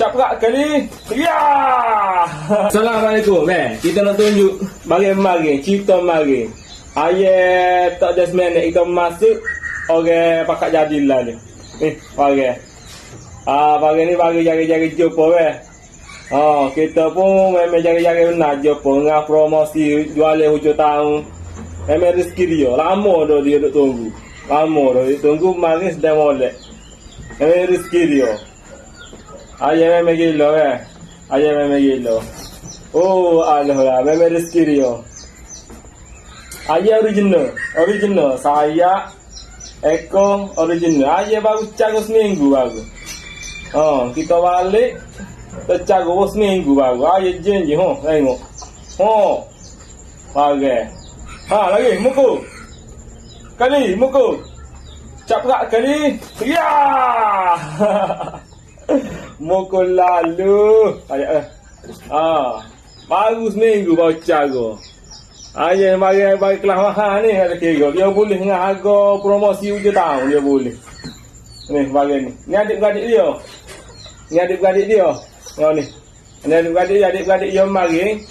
Cap perak kali. Ya! Assalamualaikum. Eh, kita nak tunjuk bagi-bagi cerita mari. Ayah tak ada semenit kita masuk orang pakat jadilah ni. Ni, bagi. Ah, bagi ni bagi jari-jari jumpa weh. Oh, kita pun memang jari-jari nak jumpa dengan promosi jualan hujung tahun. Memang rezeki dia. Lama dah dia duk tunggu. Lama dah dia tunggu mari sedang molek. Memang rezeki dia. Ayah memang gila eh. Ayah memang gila. Oh, alah lah. Memang rezeki dia. Ayah original. Original. Saya Eko original. Ayah baru cago seminggu baru. Oh, kita balik. Kita cago seminggu baru. Ayah janji. Oh, tengok. Oh. Bagai. Ha, lagi. Muku. Kali. Muku. Cap perak kali. Ya! Mukul lalu. Ayat eh. Ah. Baru seminggu baru cago. Ayah mari bagi kelas mahal ni ada kira. Dia boleh dengan harga promosi hujung tahun dia boleh. Ni bagi ni. Ni adik-beradik dia. Ni adik-beradik dia. Oh ni. Ni adik-beradik adik-beradik dia mari.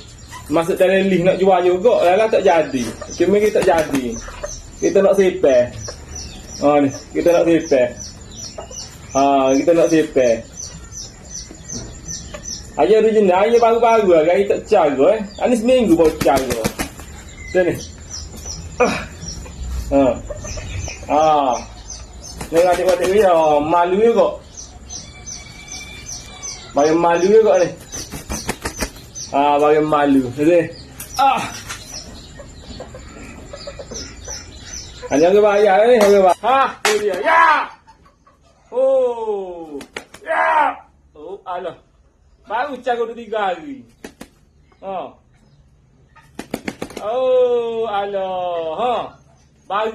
Masuk dalam list nak jual juga. Lala tak jadi. Cuma kita tak jadi. Kita nak sepeh. Oh ni. Kita nak sepeh. Ha, kita nak sepeh. Ayah original, ayah baru-baru lah. Gaya tak cara eh. Ini seminggu baru cara. Sini. Ah. Ha. Ah. Ni adik-adik dia oh, malu juga. Bagi malu juga ni. Ah, bagi malu. Sini. Ah. Hanya ke bayar ni, ke bayar. Ha, tu dia. Ya. Oh. Ya. Oh, alah. Baru cara tiga hari. Ha. Oh, alah. Ha. Bagi